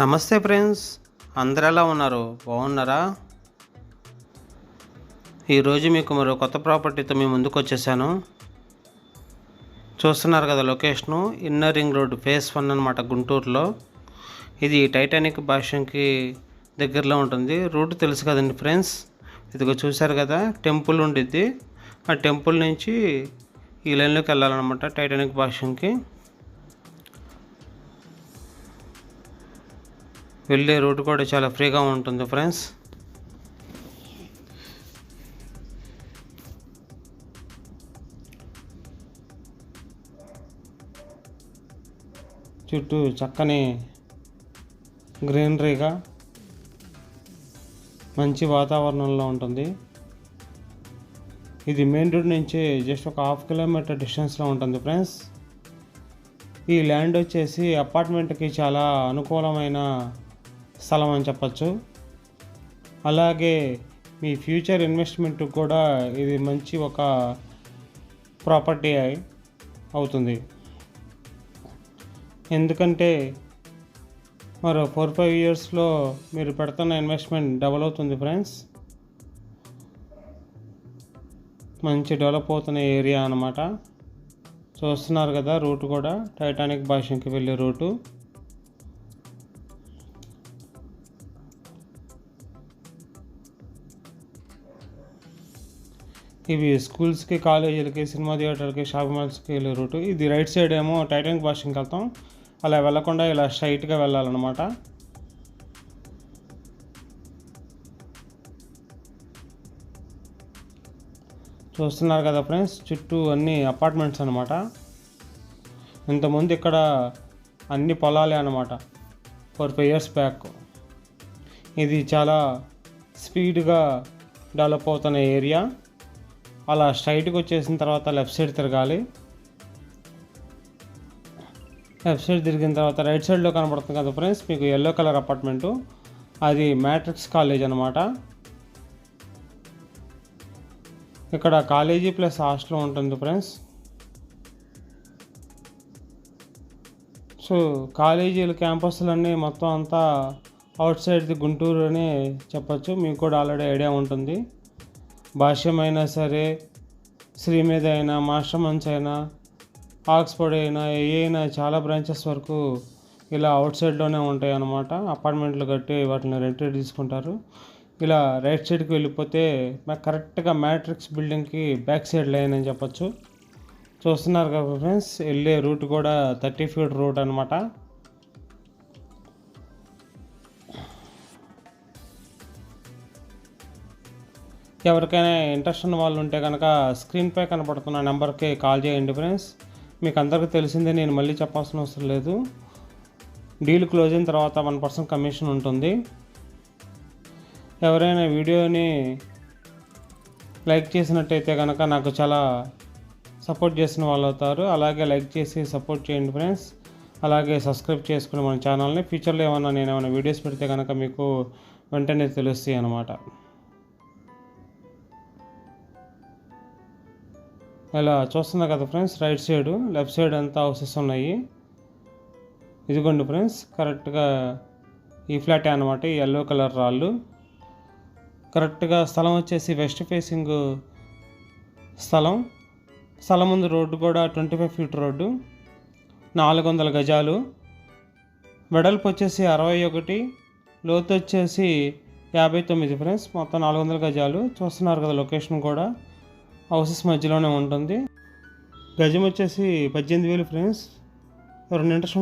నమస్తే ఫ్రెండ్స్. అందరు ఎలా ఉన్నారు? బాగున్నారా? ఈరోజు మీకు మరో కొత్త ప్రాపర్టీతో మీ ముందుకు వచ్చేసాను చూస్తున్నారు కదా location. Inner ring road phase one అనమాట గుంటూరులో. ఇది టైటానిక్ భాష్యంకి దగ్గరలో ఉంటుంది. రూట్ తెలుసు కదండి ఫ్రెండ్స్. ఇదిగో చూశారు కదా టెంపుల్ ఉండిద్ది. ఆ టెంపుల్ నుంచి ఈ లైన్లోకి వెళ్ళాలన్నమాట టైటానిక్ భాష్యంకి. వెళ్ళే రూట్ కూడా చాలా ఫ్రీగా ఉంటుంది ఫ్రెండ్స్. చుట్టూ చక్కని గ్రీనరీగా మంచి వాతావరణంలో ఉంటుంది. ఇది మెయిన్ రోడ్ నుంచి జస్ట్ ఒక హాఫ్ కిలోమీటర్ డిస్టెన్స్లో ఉంటుంది ఫ్రెండ్స్. ఈ ల్యాండ్ వచ్చేసి అపార్ట్మెంట్కి చాలా అనుకూలమైన స్థలం అని చెప్పచ్చు. అలాగే మీ ఫ్యూచర్ ఇన్వెస్ట్మెంట్ కూడా ఇది మంచి ఒక ప్రాపర్టీ అవుతుంది. ఎందుకంటే మరో ఫోర్ ఫైవ్ ఇయర్స్లో మీరు పెడుతున్న ఇన్వెస్ట్మెంట్ డబల్ అవుతుంది ఫ్రెండ్స్. మంచి డెవలప్ అవుతున్న ఏరియా అనమాట చూస్తున్నారు కదా రూట్ కూడా. టైటానిక్ భాషకి వెళ్ళే రూటు. ఇవి స్కూల్స్కి కాలేజీలకి సినిమా థియేటర్కి షాపింగ్ మాల్స్కి వెళ్ళే రూటు. ఇది రైట్ సైడ్ ఏమో టైటానిక్ వాషింగ్కి వెళ్తాం. అలా వెళ్ళకుండా ఇలా స్ట్రైట్గా వెళ్ళాలన్నమాట. చూస్తున్నారు కదా ఫ్రెండ్స్ చుట్టూ అన్ని అపార్ట్మెంట్స్ అనమాట ఇంతకుముందు ఇక్కడ అన్ని పొలాలే అనమాట ఫోర్ ఫైవ్ ఇయర్స్ బ్యాక్. ఇది చాలా స్పీడ్గా డెవలప్ అవుతున్న ఏరియా. అలా స్ట్రైట్కి వచ్చేసిన తర్వాత లెఫ్ట్ సైడ్ తిరగాలి. లెఫ్ట్ సైడ్ తిరిగిన తర్వాత రైట్ సైడ్లో కనబడుతుంది కదా ఫ్రెండ్స్ మీకు ఎల్లో కలర్ అపార్ట్మెంటు అది మ్యాట్రిక్స్ కాలేజ్ అనమాట ఇక్కడ కాలేజీ ప్లస్ హాస్టల్ ఉంటుంది ఫ్రెండ్స్ సో కాలేజీలు క్యాంపస్లన్నీ మొత్తం అంతా అవుట్ సైడ్ది గుంటూరు అని చెప్పచ్చు. మీకు కూడా ఆల్రెడీ ఐడియా ఉంటుంది. భాష్యం అయినా సరే శ్రీ మీద అయినా మాస్టర్ మంచ్ అయినా ఆక్స్ఫర్డ్ అయినా ఏ అయినా చాలా బ్రాంచెస్ వరకు ఇలా అవుట్ సైడ్లోనే ఉంటాయి అన్నమాట. అపార్ట్మెంట్లు కట్టి వాటిని రెంట్ తీసుకుంటారు. ఇలా రైట్ సైడ్కి వెళ్ళిపోతే కరెక్ట్గా మ్యాట్రిక్స్ బిల్డింగ్కి బ్యాక్ సైడ్ లైన్ అని చెప్పొచ్చు. చూస్తున్నారు కదా ఫ్రెండ్స్ వెళ్ళే రూట్ కూడా థర్టీ ఫీట్ రూట్ అనమాట ఎవరికైనా ఇంట్రెస్ట్ ఉన్న వాళ్ళు ఉంటే కనుక స్క్రీన్పై కనపడుతున్న నెంబర్కి కాల్ చేయండి ఫ్రెండ్స్ మీకు అందరికీ తెలిసిందే నేను మళ్ళీ చెప్పాల్సిన అవసరం లేదు. డీల్ క్లోజ్ అయిన తర్వాత వన్ పర్సెంట్ కమిషన్ ఉంటుంది. ఎవరైనా వీడియోని లైక్ చేసినట్టయితే కనుక నాకు చాలా సపోర్ట్ చేసిన వాళ్ళు అవుతారు. అలాగే లైక్ చేసి సపోర్ట్ చేయండి ఫ్రెండ్స్ అలాగే సబ్స్క్రైబ్ చేసుకుని మన ఛానల్ని ఫ్యూచర్లో ఏమైనా నేను ఏమైనా వీడియోస్ పెడితే కనుక మీకు వెంటనే తెలుస్తాయి అన్నమాట. ఇలా చూస్తున్నా కదా friends right side left side అంతా హౌసెస్ ఉన్నాయి. ఇదిగోండి ఫ్రెండ్స్ కరెక్ట్గా ఈ ఫ్లాట్ అనమాట ఈ ఎల్లో కలర్ రాళ్ళు. కరెక్ట్గా స్థలం వచ్చేసి వెస్ట్ ఫేసింగ్ స్థలం. స్థలం ముందు రోడ్డు కూడా ట్వంటీ ఫైవ్ ఫీట్ రోడ్డు. నాలుగు వందల గజాలు. వెడల్పు వచ్చేసి అరవై ఒకటి లోతు వచ్చేసి యాభై తొమ్మిది ఫ్రెండ్స్ మొత్తం నాలుగు వందల గజాలు. చూస్తున్నారు కదా లొకేషన్ కూడా. హౌసెస్ మధ్యలోనే ఉంటుంది. గజం వచ్చేసి పద్దెనిమిది వేలు ఫ్రెండ్స్ రెండు ఇంట్రెస్ట్